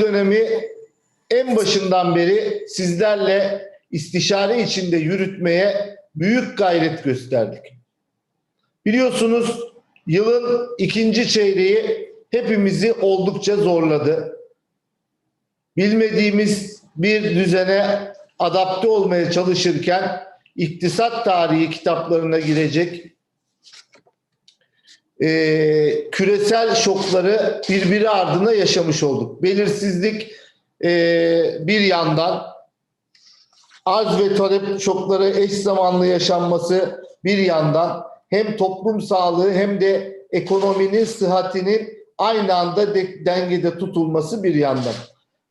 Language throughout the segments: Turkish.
dönemi en başından beri sizlerle istişare içinde yürütmeye büyük gayret gösterdik. Biliyorsunuz yılın ikinci çeyreği hepimizi oldukça zorladı. Bilmediğimiz bir düzene adapte olmaya çalışırken iktisat tarihi kitaplarına girecek e, küresel şokları birbiri ardına yaşamış olduk. Belirsizlik e, bir yandan arz ve talep şokları eş zamanlı yaşanması bir yandan hem toplum sağlığı hem de ekonominin sıhhatinin aynı anda de, dengede tutulması bir yandan.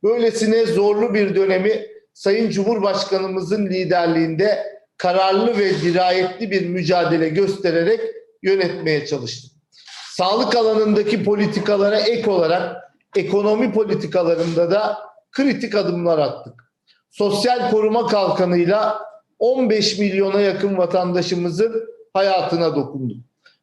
Böylesine zorlu bir dönemi Sayın Cumhurbaşkanımızın liderliğinde kararlı ve dirayetli bir mücadele göstererek yönetmeye çalıştık. Sağlık alanındaki politikalara ek olarak ekonomi politikalarında da kritik adımlar attık. Sosyal koruma kalkanıyla 15 milyona yakın vatandaşımızın hayatına dokunduk.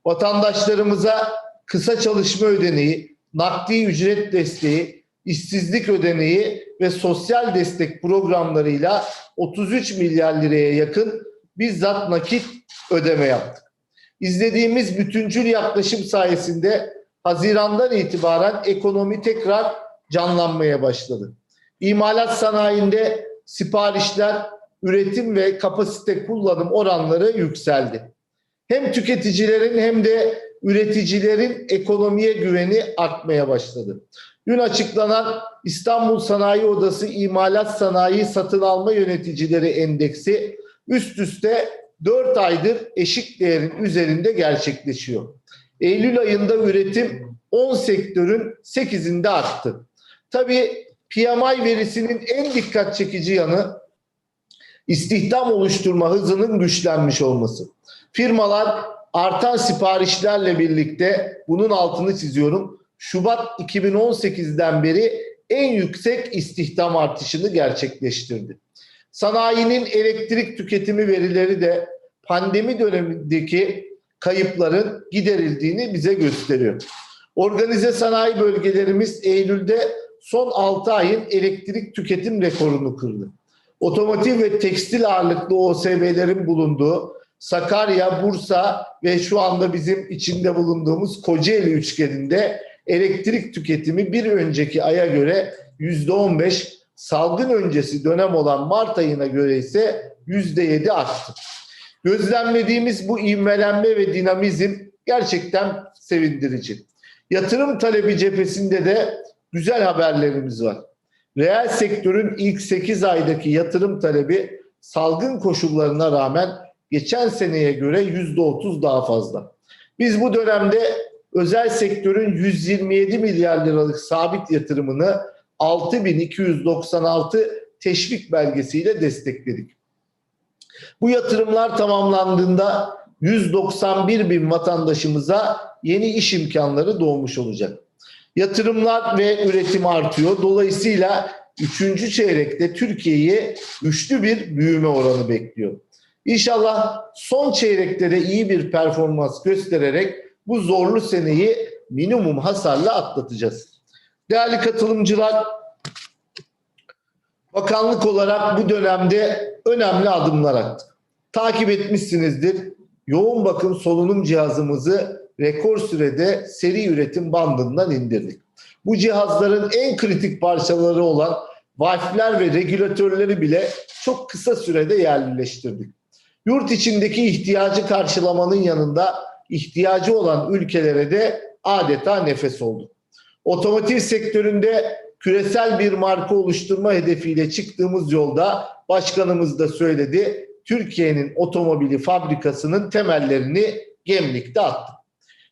Vatandaşlarımıza kısa çalışma ödeneği, nakdi ücret desteği, işsizlik ödeneği ve sosyal destek programlarıyla 33 milyar liraya yakın bizzat nakit ödeme yaptık. İzlediğimiz bütüncül yaklaşım sayesinde Haziran'dan itibaren ekonomi tekrar canlanmaya başladı. İmalat sanayinde siparişler, üretim ve kapasite kullanım oranları yükseldi. Hem tüketicilerin hem de üreticilerin ekonomiye güveni artmaya başladı. Dün açıklanan İstanbul Sanayi Odası İmalat Sanayi Satın Alma Yöneticileri Endeksi üst üste 4 aydır eşik değerin üzerinde gerçekleşiyor. Eylül ayında üretim 10 sektörün 8'inde arttı. Tabii PMI verisinin en dikkat çekici yanı istihdam oluşturma hızının güçlenmiş olması. Firmalar artan siparişlerle birlikte bunun altını çiziyorum. Şubat 2018'den beri en yüksek istihdam artışını gerçekleştirdi. Sanayinin elektrik tüketimi verileri de pandemi dönemindeki kayıpların giderildiğini bize gösteriyor. Organize sanayi bölgelerimiz Eylül'de son 6 ayın elektrik tüketim rekorunu kırdı. Otomotiv ve tekstil ağırlıklı OSB'lerin bulunduğu Sakarya, Bursa ve şu anda bizim içinde bulunduğumuz Kocaeli üçgeninde elektrik tüketimi bir önceki aya göre %15, salgın öncesi dönem olan Mart ayına göre ise %7 arttı. Gözlemlediğimiz bu ivmelenme ve dinamizm gerçekten sevindirici. Yatırım talebi cephesinde de güzel haberlerimiz var. Reel sektörün ilk 8 aydaki yatırım talebi salgın koşullarına rağmen geçen seneye göre %30 daha fazla. Biz bu dönemde özel sektörün 127 milyar liralık sabit yatırımını 6296 teşvik belgesiyle destekledik. Bu yatırımlar tamamlandığında 191 bin vatandaşımıza yeni iş imkanları doğmuş olacak. Yatırımlar ve üretim artıyor. Dolayısıyla 3. çeyrekte Türkiye'yi güçlü bir büyüme oranı bekliyor. İnşallah son çeyrekte de iyi bir performans göstererek bu zorlu seneyi minimum hasarla atlatacağız. Değerli katılımcılar, bakanlık olarak bu dönemde önemli adımlar attık. Takip etmişsinizdir. Yoğun bakım solunum cihazımızı rekor sürede seri üretim bandından indirdik. Bu cihazların en kritik parçaları olan valfler ve regülatörleri bile çok kısa sürede yerleştirdik. Yurt içindeki ihtiyacı karşılamanın yanında ihtiyacı olan ülkelere de adeta nefes oldu. Otomotiv sektöründe küresel bir marka oluşturma hedefiyle çıktığımız yolda başkanımız da söyledi. Türkiye'nin otomobili fabrikasının temellerini Gemlik'te attı.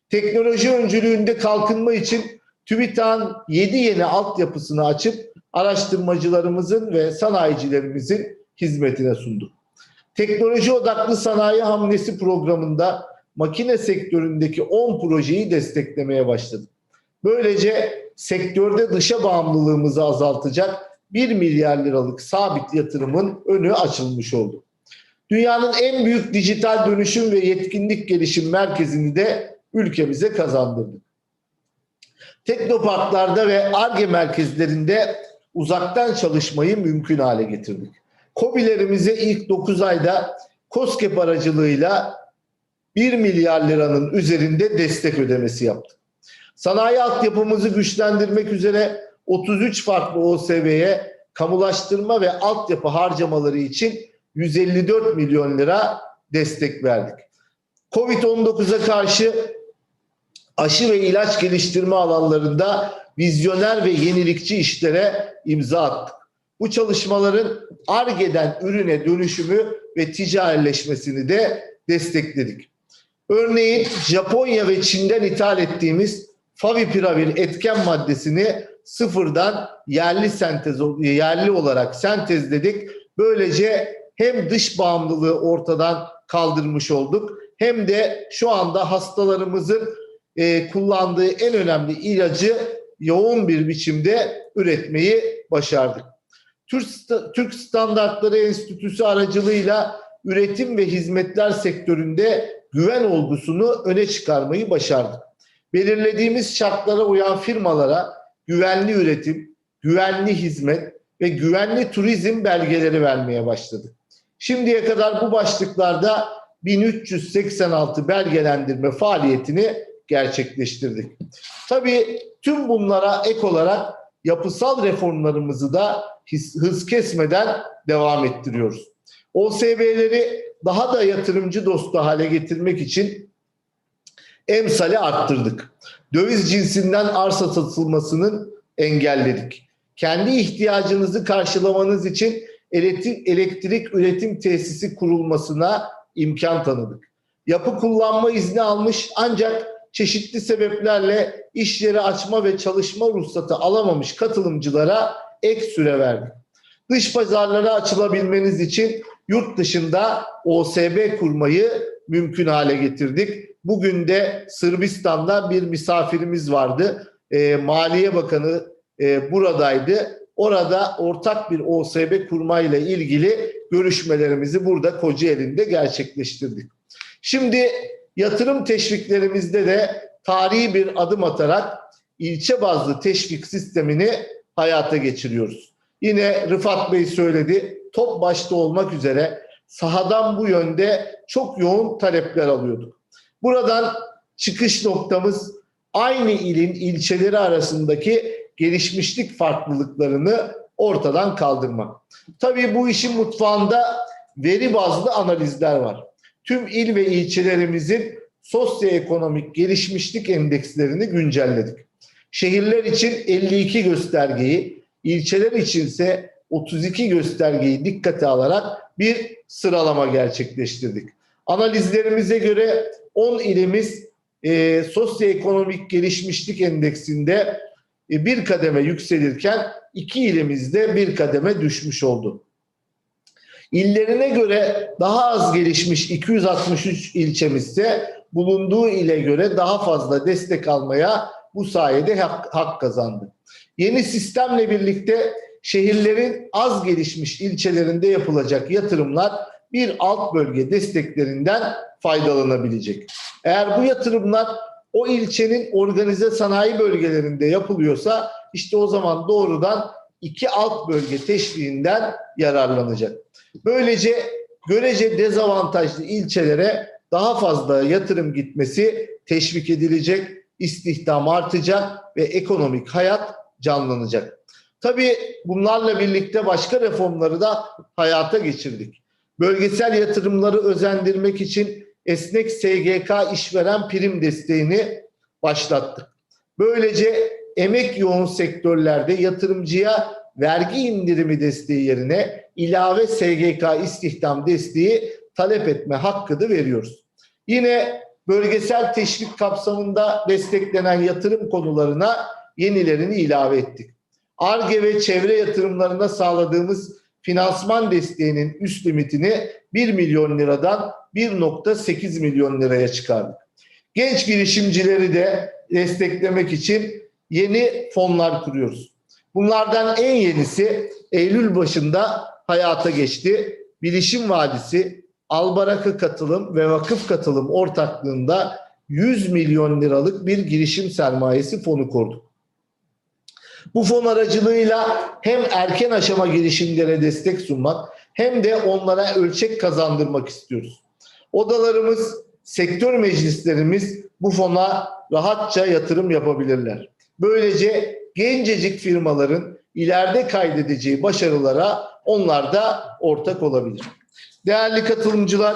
Teknoloji öncülüğünde kalkınma için TÜBİTAK'ın 7 yeni altyapısını açıp araştırmacılarımızın ve sanayicilerimizin hizmetine sundu. Teknoloji odaklı sanayi hamlesi programında makine sektöründeki 10 projeyi desteklemeye başladık. Böylece sektörde dışa bağımlılığımızı azaltacak 1 milyar liralık sabit yatırımın önü açılmış oldu. Dünyanın en büyük dijital dönüşüm ve yetkinlik gelişim merkezini de ülkemize kazandırdık. teknoparklarda ve ARGE merkezlerinde uzaktan çalışmayı mümkün hale getirdik. KOBİ'lerimize ilk 9 ayda COSGAP aracılığıyla 1 milyar liranın üzerinde destek ödemesi yaptık. Sanayi altyapımızı güçlendirmek üzere 33 farklı OSB'ye kamulaştırma ve altyapı harcamaları için 154 milyon lira destek verdik. Covid-19'a karşı aşı ve ilaç geliştirme alanlarında vizyoner ve yenilikçi işlere imza attık. Bu çalışmaların ARGE'den ürüne dönüşümü ve ticarileşmesini de destekledik. Örneğin Japonya ve Çin'den ithal ettiğimiz favipiravir etken maddesini sıfırdan yerli sentez yerli olarak sentezledik. Böylece hem dış bağımlılığı ortadan kaldırmış olduk hem de şu anda hastalarımızın e, kullandığı en önemli ilacı yoğun bir biçimde üretmeyi başardık. Türk, Türk Standartları Enstitüsü aracılığıyla üretim ve hizmetler sektöründe güven olgusunu öne çıkarmayı başardık. Belirlediğimiz şartlara uyan firmalara güvenli üretim, güvenli hizmet ve güvenli turizm belgeleri vermeye başladık. Şimdiye kadar bu başlıklarda 1386 belgelendirme faaliyetini gerçekleştirdik. Tabii tüm bunlara ek olarak yapısal reformlarımızı da hız kesmeden devam ettiriyoruz. OSB'leri daha da yatırımcı dostu hale getirmek için emsali arttırdık. Döviz cinsinden arsa satılmasının engelledik. Kendi ihtiyacınızı karşılamanız için elektrik, elektrik üretim tesisi kurulmasına imkan tanıdık. Yapı kullanma izni almış ancak çeşitli sebeplerle iş yeri açma ve çalışma ruhsatı alamamış katılımcılara ek süre verdik. Dış pazarlara açılabilmeniz için yurt dışında OSB kurmayı mümkün hale getirdik. Bugün de Sırbistan'dan bir misafirimiz vardı. E, Maliye Bakanı e, buradaydı. Orada ortak bir OSB kurmayla ilgili görüşmelerimizi burada Kocaeli'nde gerçekleştirdik. Şimdi yatırım teşviklerimizde de tarihi bir adım atarak ilçe bazlı teşvik sistemini hayata geçiriyoruz. Yine Rıfat Bey söyledi, top başta olmak üzere sahadan bu yönde çok yoğun talepler alıyorduk. Buradan çıkış noktamız aynı ilin ilçeleri arasındaki gelişmişlik farklılıklarını ortadan kaldırmak. Tabii bu işin mutfağında veri bazlı analizler var. Tüm il ve ilçelerimizin sosyoekonomik gelişmişlik endekslerini güncelledik. Şehirler için 52 göstergeyi, ilçeler içinse 32 göstergeyi dikkate alarak bir sıralama gerçekleştirdik. Analizlerimize göre 10 ilimiz e, sosyoekonomik gelişmişlik endeksinde e, bir kademe yükselirken iki ilimizde bir kademe düşmüş oldu. İllerine göre daha az gelişmiş 263 ilçemizse bulunduğu ile göre daha fazla destek almaya bu sayede hak, hak kazandı. Yeni sistemle birlikte şehirlerin az gelişmiş ilçelerinde yapılacak yatırımlar bir alt bölge desteklerinden faydalanabilecek. Eğer bu yatırımlar o ilçenin organize sanayi bölgelerinde yapılıyorsa işte o zaman doğrudan iki alt bölge teşviğinden yararlanacak. Böylece görece dezavantajlı ilçelere daha fazla yatırım gitmesi teşvik edilecek, istihdam artacak ve ekonomik hayat canlanacak. Tabii bunlarla birlikte başka reformları da hayata geçirdik. Bölgesel yatırımları özendirmek için esnek SGK işveren prim desteğini başlattık. Böylece emek yoğun sektörlerde yatırımcıya vergi indirimi desteği yerine ilave SGK istihdam desteği talep etme hakkı da veriyoruz. Yine bölgesel teşvik kapsamında desteklenen yatırım konularına yenilerini ilave ettik. ARGE ve çevre yatırımlarına sağladığımız finansman desteğinin üst limitini 1 milyon liradan 1.8 milyon liraya çıkardık. Genç girişimcileri de desteklemek için yeni fonlar kuruyoruz. Bunlardan en yenisi Eylül başında hayata geçti. Bilişim Vadisi, Albarakı Katılım ve Vakıf Katılım ortaklığında 100 milyon liralık bir girişim sermayesi fonu kurduk. Bu fon aracılığıyla hem erken aşama girişimlere destek sunmak hem de onlara ölçek kazandırmak istiyoruz. Odalarımız, sektör meclislerimiz bu fona rahatça yatırım yapabilirler. Böylece gencecik firmaların ileride kaydedeceği başarılara onlar da ortak olabilir. Değerli katılımcılar,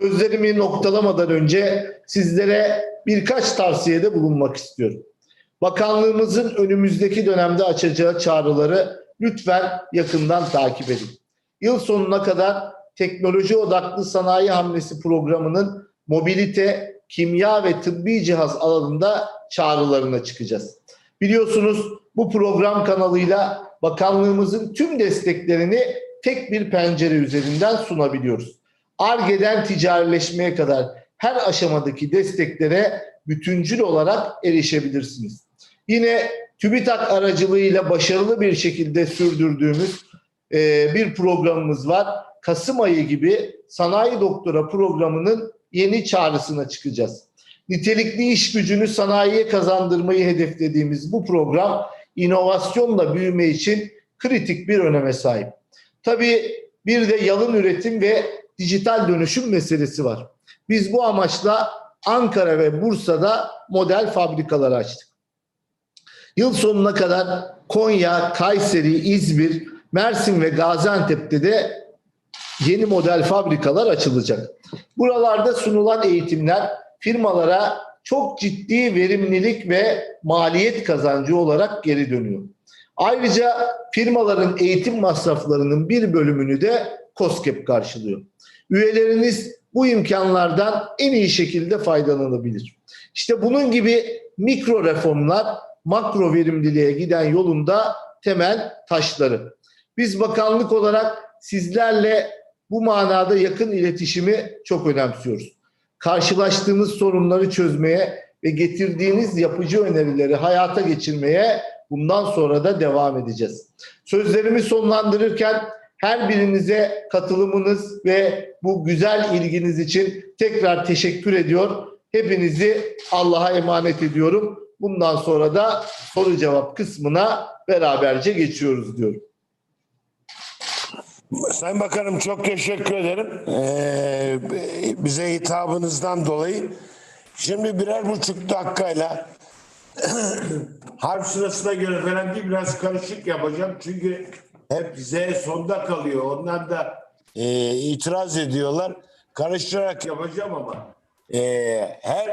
sözlerimi noktalamadan önce sizlere birkaç tavsiyede bulunmak istiyorum. Bakanlığımızın önümüzdeki dönemde açacağı çağrıları lütfen yakından takip edin. Yıl sonuna kadar teknoloji odaklı sanayi hamlesi programının mobilite, kimya ve tıbbi cihaz alanında çağrılarına çıkacağız. Biliyorsunuz bu program kanalıyla bakanlığımızın tüm desteklerini tek bir pencere üzerinden sunabiliyoruz. ARGE'den ticarileşmeye kadar her aşamadaki desteklere bütüncül olarak erişebilirsiniz. Yine TÜBİTAK aracılığıyla başarılı bir şekilde sürdürdüğümüz e, bir programımız var. Kasım ayı gibi sanayi doktora programının yeni çağrısına çıkacağız. Nitelikli iş gücünü sanayiye kazandırmayı hedeflediğimiz bu program inovasyonla büyüme için kritik bir öneme sahip. Tabii bir de yalın üretim ve dijital dönüşüm meselesi var. Biz bu amaçla Ankara ve Bursa'da model fabrikalar açtık. Yıl sonuna kadar Konya, Kayseri, İzmir, Mersin ve Gaziantep'te de yeni model fabrikalar açılacak. Buralarda sunulan eğitimler firmalara çok ciddi verimlilik ve maliyet kazancı olarak geri dönüyor. Ayrıca firmaların eğitim masraflarının bir bölümünü de COSGAP karşılıyor. Üyeleriniz bu imkanlardan en iyi şekilde faydalanabilir. İşte bunun gibi mikro reformlar makro verimliliğe giden yolunda temel taşları. Biz bakanlık olarak sizlerle bu manada yakın iletişimi çok önemsiyoruz. Karşılaştığınız sorunları çözmeye ve getirdiğiniz yapıcı önerileri hayata geçirmeye bundan sonra da devam edeceğiz. Sözlerimi sonlandırırken her birinize katılımınız ve bu güzel ilginiz için tekrar teşekkür ediyor. Hepinizi Allah'a emanet ediyorum. Bundan sonra da soru cevap kısmına beraberce geçiyoruz diyorum. Sayın Bakanım çok teşekkür ederim. Ee, bize hitabınızdan dolayı. Şimdi birer buçuk dakikayla harf sırasına göre falan değil biraz karışık yapacağım. Çünkü hep Z sonda kalıyor. Onlar da e, itiraz ediyorlar. Karıştırarak yapacağım ama e, her